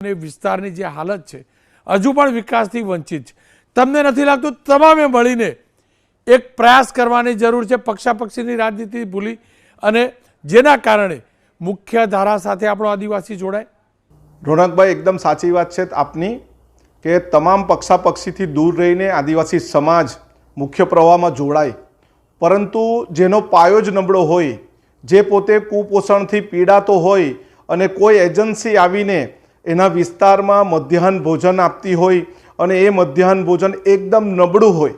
અને વિસ્તારની જે હાલત છે, હજુ પણ વિકાસથી વંચિત છે. તમને નથી લાગતું તમામે મળીને એક પ્રયાસ કરવાની જરૂર છે પક્ષાપક્ષીની રાજનીતિ ભૂલી અને જેના કારણે મુખ્ય ધારા સાથે આપણો આદિવાસી જોડાય? રોનકભાઈ, એકદમ સાચી વાત છે આપની કે તમામ પક્ષાપક્ષીથી દૂર રહીને આદિવાસી સમાજ મુખ્ય પ્રવાહમાં જોડાય. પરંતુ જેનો પાયો જ નબળો હોય, જે પોતે કુપોષણથી પીડાતો હોય અને કોઈ એજન્સી આવીને એના વિસ્તારમાં મધ્યાહન ભોજન આપતી હોય અને એ મધ્યાહન ભોજન એકદમ નબળું હોય.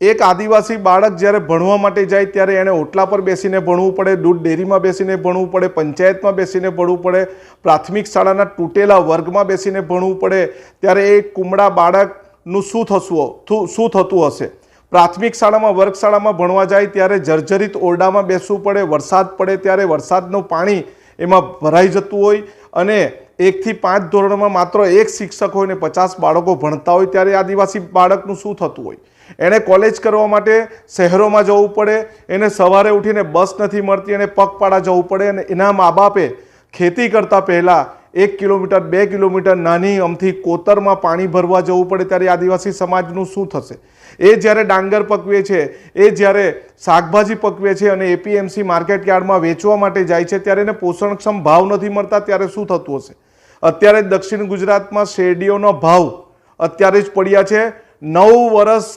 એક આદિવાસી બાળક જ્યારે ભણવા માટે જાય ત્યારે એણે ઓટલા પર બેસીને ભણવું પડે, દૂધ ડેરીમાં બેસીને ભણવું પડે, પંચાયતમાં બેસીને ભણવું પડે, પ્રાથમિક શાળાના તૂટેલા વર્ગમાં બેસીને ભણવું પડે, ત્યારે એ કુમળા બાળકનું શું થશું શું થતું હશે? પ્રાથમિક શાળામાં, વર્ગશાળામાં ભણવા જાય ત્યારે જર્જરિત ઓરડામાં બેસવું પડે, વરસાદ પડે ત્યારે વરસાદનું પાણી એમાં ભરાઈ જતું હોય અને એકથી પાંચ ધોરણમાં માત્ર એક શિક્ષક હોય ને પચાસ બાળકો ભણતા હોય ત્યારે આદિવાસી બાળકનું શું થતું હોય? એણે કોલેજ કરવા માટે શહેરોમાં જવું પડે, એને સવારે ઉઠીને બસ નથી મળતી અને પગપાળા જવું પડે અને એના મા બાપે ખેતી કરતાં પહેલાં એક કિલોમીટર, બે કિલોમીટર નાની અમથી કોતરમાં પાણી ભરવા જવું પડે ત્યારે આદિવાસી સમાજનું શું થશે? એ જ્યારે ડાંગર પકવે છે, એ જ્યારે શાકભાજી પકવે છે અને એપીએમસી માર્કેટ યાર્ડમાં વેચવા માટે જાય છે, ત્યારે એને પોષણક્ષમ ભાવ નથી મળતા, ત્યારે શું થતું હશે? અત્યારે દક્ષિણ ગુજરાતમાં શેરડીઓનો ભાવ અત્યારે જ પડ્યા છે. નવ વર્ષ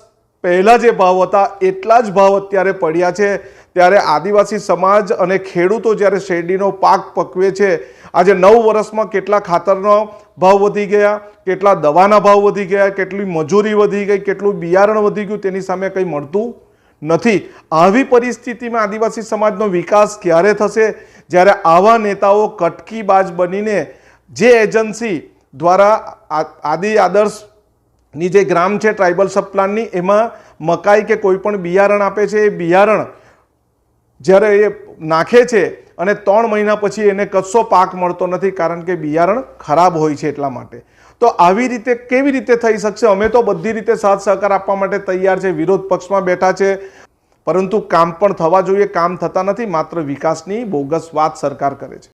પહેલાં જે ભાવ હતા, એટલા જ ભાવ અત્યારે પડ્યા છે. ત્યારે આદિવાસી સમાજ અને ખેડૂતો જ્યારે શેરડીનો પાક પકવે છે, આજે નવ વર્ષમાં કેટલા ખાતરનો ભાવ વધી ગયા, કેટલા દવાના ભાવ વધી ગયા, કેટલી મજૂરી વધી ગઈ, કેટલું બિયારણ વધી ગયું, તેની સામે કંઈ મળતું નથી. આવી પરિસ્થિતિમાં આદિવાસી સમાજનો વિકાસ ક્યારે થશે? જ્યારે આવા નેતાઓ કટકીબાજ બનીને જે એજન્સી દ્વારા આદિ આદર્શની જે ગ્રામ છે, ટ્રાઇબલ સબ એમાં મકાઈ કે કોઈ પણ બિયારણ આપે છે, એ બિયારણ જ્યારે એ નાખે છે અને ત્રણ મહિના પછી એને કશો પાક મળતો નથી કારણ કે બિયારણ ખરાબ હોય છે એટલા માટે. તો આવી રીતે કેવી રીતે થઈ શકશે? અમે તો બધી રીતે સાથ સહકાર આપવા માટે તૈયાર છે, વિરોધ પક્ષમાં બેઠા છે. પરંતુ કામ પણ થવા જોઈએ, કામ થતા નથી, માત્ર વિકાસની બોગસ વાત સરકાર કરે છે.